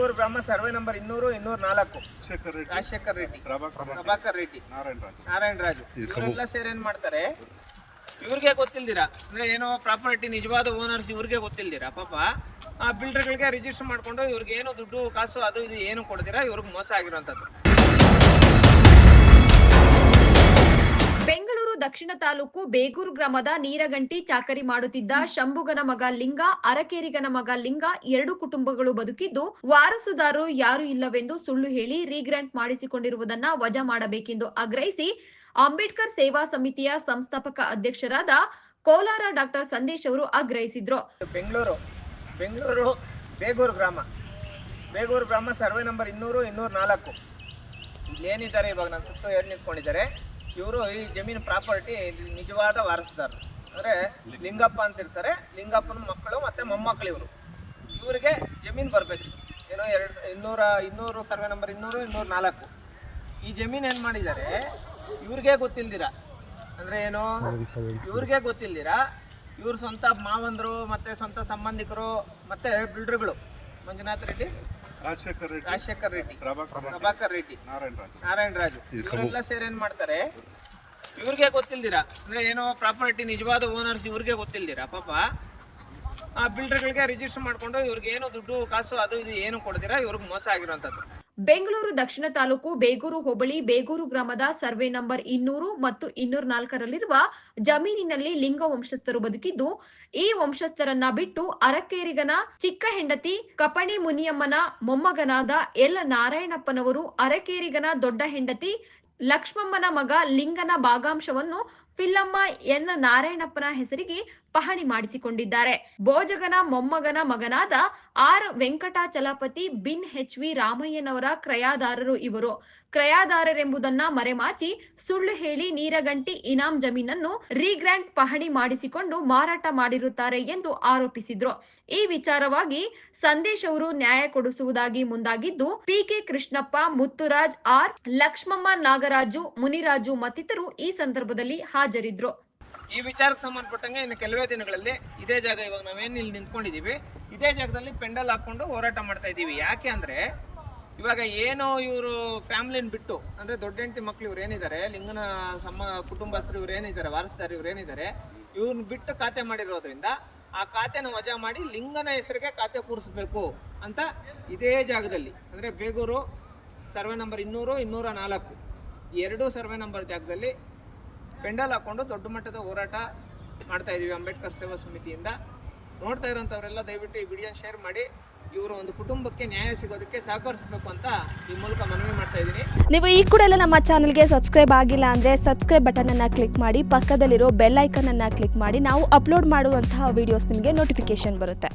ಬೇಗೂರು ಬ್ರಹ್ಮ survey number ಇನ್ನೂರು ಇನ್ನೂರ ನಾಲ್ಕು. ರಾಜಶೇಖರ್ ರೆಡ್ಡಿ. ಪ್ರಭಾಕರ್ ರೆಡ್ಡಿ. ನಾರಾಯಣ ರಾಜ್. ನಾರಾಯಣ ರಾಜು. ಇವರೆಲ್ಲ ಸೇರಿ ಏನ್ ಮಾಡ್ತಾರೆ? ಇವ್ರಿಗೆ ಗೊತ್ತಿಲ್ದಿರಾ? ಅಂದ್ರೆ ಏನೋ ಪ್ರಾಪರ್ಟಿ ನಿಜವಾದ ಓನರ್ಸ್ ಇವ್ರಿಗೆ ಗೊತ್ತಿಲ್ದಿರಾ? ಪಾಪ ಆ ಬಿಲ್ಡರ್ಗಳಿಗೆ ರಿಜಿಸ್ಟರ್ ಮಾಡ್ಕೊಂಡು ಇವ್ರಿಗೆ ಏನು ದುಡ್ಡು ಕಾಸು ಅದು ಇದು ಏನು ಕೊಡ್ದಿರಾ ಇವ್ರಿಗೆ ಮೋಸ ಆಗಿರೋಂಥದ್ದು. ದಕ್ಷಿಣ ತಾಲೂಕು ಬೇಗೂರು ಗ್ರಾಮದ ನೀರಗಂಟಿ ಚಾಕರಿ ಮಾಡುತ್ತಿದ್ದ ಶಂಭುಗನ ಮಗ ಲಿಂಗ, ಅರಕೇರಿಗನ ಮಗ ಲಿಂಗ ಎರಡು ಕುಟುಂಬಗಳು ಬದುಕಿದ್ದು ವಾರಸುದಾರರು ಯಾರು ಇಲ್ಲವೆಂದು ಸುಳ್ಳು ಹೇಳಿ ರೀಗ್ರಾಂಟ್ ಮಾಡಿಸಿಕೊಂಡಿರುವುದನ್ನ ವಜಾ ಮಾಡಬೇಕೆಂದು ಆಗ್ರಹಿಸಿ ಅಂಬೇಡ್ಕರ್ ಸೇವಾ ಸಮಿತಿಯ ಸಂಸ್ಥಾಪಕ ಅಧ್ಯಕ್ಷರಾದ ಕೋಲಾರ ಡಾಕ್ಟರ್ ಸಂದೇಶ್ ಅವರು ಆಗ್ರಹಿಸಿದ್ರು. ಬೆಂಗಳೂರು ಬೆಂಗಳೂರು ಬೇಗೂರು ಗ್ರಾಮ ಬೇಗೂರು ಗ್ರಾಮ ಸರ್ವೆ ನಂಬರ್ ಇನ್ನೂರು ಇನ್ನೂರ ನಾಲ್ಕು ಇಲ್ಲೇನಿದ್ದಾರೆ ಇವಾಗ ನನ್ನ ಸುತ್ತ ಏನು ನಿಂತ್ಕೊಂಡಿದ್ದಾರೆ? ಇವರು ಈ ಜಮೀನು ಪ್ರಾಪರ್ಟಿ ನಿಜವಾದ ವಾರಸುದಾರರು. ಅಂದರೆ ಲಿಂಗಪ್ಪ ಅಂತ ಇರ್ತಾರೆ ಲಿಂಗಪ್ಪನ ಮಕ್ಕಳು ಮತ್ತು ಮೊಮ್ಮಕ್ಕಳು ಇವರು. ಇವರಿಗೆ ಜಮೀನು ಬರಬೇಕು ಏನೋ ಎರಡು ಇನ್ನೂರ, ಇನ್ನೂರು ಸರ್ವೆ ನಂಬರ್ ಇನ್ನೂರು, ಇನ್ನೂರ ನಾಲ್ಕು. ಈ ಜಮೀನು ಏನು ಮಾಡಿದ್ದಾರೆ? ಇವ್ರಿಗೆ ಗೊತ್ತಿಲ್ದಿರ. ಅಂದರೆ ಏನು? ಇವ್ರಿಗೆ ಗೊತ್ತಿಲ್ದಿರ. ಇವ್ರ ಸ್ವಂತ ಮಾವಂದರು, ಮತ್ತು ಸ್ವಂತ ಸಂಬಂಧಿಕರು, ಮತ್ತು ಬಿಲ್ಡರ್ಗಳು ಮಂಜುನಾಥ್ ರೆಡ್ಡಿ? ರಾಜಶೇಖರ್ ರೆಡ್ಡಿ. ರಾಜಶೇಖರ್ ರೆಡ್ಡಿ. ಪ್ರಭಾಕರ್ ರೆಡ್ಡಿ. ನಾರಾಯಣ ರಾಜ್. ನಾರಾಯಣ ರಾಜು. ಇವರೆಲ್ಲ ಸೇರಿ ಏನ್ ಮಾಡ್ತಾರೆ? ಇವ್ರಿಗೆ ಗೊತ್ತಿಲ್ದಿರಾ? ಅಂದ್ರೆ ಏನೋ ಪ್ರಾಪರ್ಟಿ ನಿಜವಾದ ಓನರ್ಸ್ ಇವ್ರಿಗೆ ಗೊತ್ತಿಲ್ದಿರಾ? ಪಾಪ ಆ ಬಿಲ್ಡರ್ಗಳಿಗೆ ರಿಜಿಸ್ಟರ್ ಮಾಡ್ಕೊಂಡು ಇವ್ರಿಗೆ ಏನು ದುಡ್ಡು ಕಾಸು ಅದು ಇದು ಏನು ಕೊಡ್ದಿರಾ ಇವ್ರಿಗೆ ಮೋಸ ಆಗಿರೋಂಥದ್ದು. ಬೆಂಗಳೂರು ದಕ್ಷಿಣ ತಾಲೂಕು ಬೇಗೂರು ಹೋಬಳಿ ಬೇಗೂರು ಗ್ರಾಮದ ಸರ್ವೆ ನಂಬರ್ ಇನ್ನೂರು ಮತ್ತು ಇನ್ನೂರ ನಾಲ್ಕರಲ್ಲಿರುವ ಜಮೀನಿನಲ್ಲಿ ಲಿಂಗ ವಂಶಸ್ಥರು ಬದುಕಿದ್ದು, ಈ ವಂಶಸ್ಥರನ್ನ ಬಿಟ್ಟು ಅರಕೇರಿಗನ ಚಿಕ್ಕ ಹೆಂಡತಿ ಕಪಣಿ ಮುನಿಯಮ್ಮನ ಮೊಮ್ಮಗನಾದ ಎಲ್ ನಾರಾಯಣಪ್ಪನವರು ಅರಕೇರಿಗನ ದೊಡ್ಡ ಹೆಂಡತಿ ಲಕ್ಷ್ಮಮ್ಮನ ಮಗ ಲಿಂಗನ ಭಾಗಾಂಶವನ್ನು ಫಿಲ್ಲಮ್ಮ ಎನ್ ನಾರಾಯಣಪ್ಪನ ಹೆಸರಿಗೆ ಪಹಣಿ ಮಾಡಿಸಿಕೊಂಡಿದ್ದಾರೆ. ಬೋಜಗನ ಮೊಮ್ಮಗನ ಮಗನಾದ ಆರ್ ವೆಂಕಟಾಚಲಪತಿ ಬಿನ್ ಎಚ್ ವಿ ರಾಮಯ್ಯನವರ ಕ್ರಯಾದಾರರು ಇವರು. ಕ್ರಯಾದಾರರೆಂಬುದನ್ನ ಮರೆಮಾಚಿ ಸುಳ್ಳು ಹೇಳಿ ನೀರಗಂಟಿ ಇನಾಂ ಜಮೀನನ್ನು ರೀಗ್ರಾಂಟ್ ಪಹಣಿ ಮಾಡಿಸಿಕೊಂಡು ಮಾರಾಟ ಮಾಡಿರುತ್ತಾರೆ ಎಂದು ಆರೋಪಿಸಿದ್ರು. ಈ ವಿಚಾರವಾಗಿ ಸಂದೇಶ್ ಅವರು ನ್ಯಾಯ ಕೊಡಿಸುವುದಾಗಿ ಮುಂದಾಗಿದ್ದು, ಪಿಕೆ ಕೃಷ್ಣಪ್ಪ, ಮುತ್ತುರಾಜ್ ಆರ್, ಲಕ್ಷ್ಮಮ್ಮ ನಾಗರಾಜು, ಮುನಿರಾಜು ಮತ್ತಿತರರು ಈ ಸಂದರ್ಭದಲ್ಲಿ ಹಾಜರಿದ್ರು. ಈ ವಿಚಾರಕ್ಕೆ ಸಂಬಂಧಪಟ್ಟಂಗೆ ಇನ್ನು ಕೆಲವೇ ದಿನಗಳಲ್ಲಿ ಇದೇ ಜಾಗ ಇವಾಗ ನಾವೇನು ಇಲ್ಲಿ ನಿಂತ್ಕೊಂಡಿದ್ದೀವಿ. ಇದೇ ಜಾಗದಲ್ಲಿ ಪೆಂಡಲ್ ಹಾಕೊಂಡು ಹೋರಾಟ ಮಾಡ್ತಾ ಇದ್ದೀವಿ. ಯಾಕೆ ಅಂದರೆ ಇವಾಗ ಏನೋ ಇವರು ಫ್ಯಾಮ್ಲಿನ ಬಿಟ್ಟು, ಅಂದರೆ ದೊಡ್ಡ ಹೆಂಡತಿ ಮಕ್ಳು ಇವ್ರು ಏನಿದ್ದಾರೆ, ಲಿಂಗನ ಸಮ, ಕುಟುಂಬಸ್ಥರು ಇವ್ರು ಏನಿದ್ದಾರೆ, ವಾರಸ್ದಾರ ಇವ್ರು ಏನಿದ್ದಾರೆ ಇವ್ರನ್ನ ಬಿಟ್ಟು ಖಾತೆ ಮಾಡಿರೋದ್ರಿಂದ ಆ ಖಾತೆನ ವಜಾ ಮಾಡಿ ಲಿಂಗನ ಹೆಸರಿಗೆ ಖಾತೆ ಕೂರಿಸ್ಬೇಕು ಅಂತ ಇದೇ ಜಾಗದಲ್ಲಿ. ಅಂದರೆ ಬೇಗೂರು ಸರ್ವೆ ನಂಬರ್ ಇನ್ನೂರು, ಇನ್ನೂರ ನಾಲ್ಕು. ಎರಡೂ ಸರ್ವೆ ನಂಬರ್ ಜಾಗದಲ್ಲಿ ಪೆಂಡಲ್ ಹಾಕೊಂಡು ದೊಡ್ಡ ಮಟ್ಟದ ಹೋರಾಟ ಮಾಡ್ತಾ ಇದೀವಿ ಅಂಬೇಡ್ಕರ್ ಸೇವಾ ಸಮಿತಿಯಿಂದ. ನೋಡ್ತಾ ಇರೋಂಥವರೆಲ್ಲ ದಯವಿಟ್ಟು ಈ ವಿಡಿಯೋ ಶೇರ್ ಮಾಡಿ, ಇವರು ಒಂದು ಕುಟುಂಬಕ್ಕೆ ನ್ಯಾಯ ಸಿಗೋದಕ್ಕೆ ಸಹಕರಿಸಬೇಕು ಅಂತ ಈ ಮೂಲಕ ಮನವಿ ಮಾಡ್ತಾ ಇದ್ದೀನಿ. ನೀವು ಈ ಕೂಡ ಎಲ್ಲ ನಮ್ಮ ಚಾನಲ್ಗೆ ಸಬ್ಸ್ಕ್ರೈಬ್ ಆಗಿಲ್ಲ ಅಂದರೆ ಸಬ್ಸ್ಕ್ರೈಬ್ ಬಟನನ್ನು ಕ್ಲಿಕ್ ಮಾಡಿ, ಪಕ್ಕದಲ್ಲಿರೋ ಬೆಲ್ ಐಕನನ್ನು ಕ್ಲಿಕ್ ಮಾಡಿ ನಾವು ಅಪ್ಲೋಡ್ ಮಾಡುವಂತಹ ವಿಡಿಯೋಸ್ ನಿಮಗೆ ನೋಟಿಫಿಕೇಶನ್ ಬರುತ್ತೆ.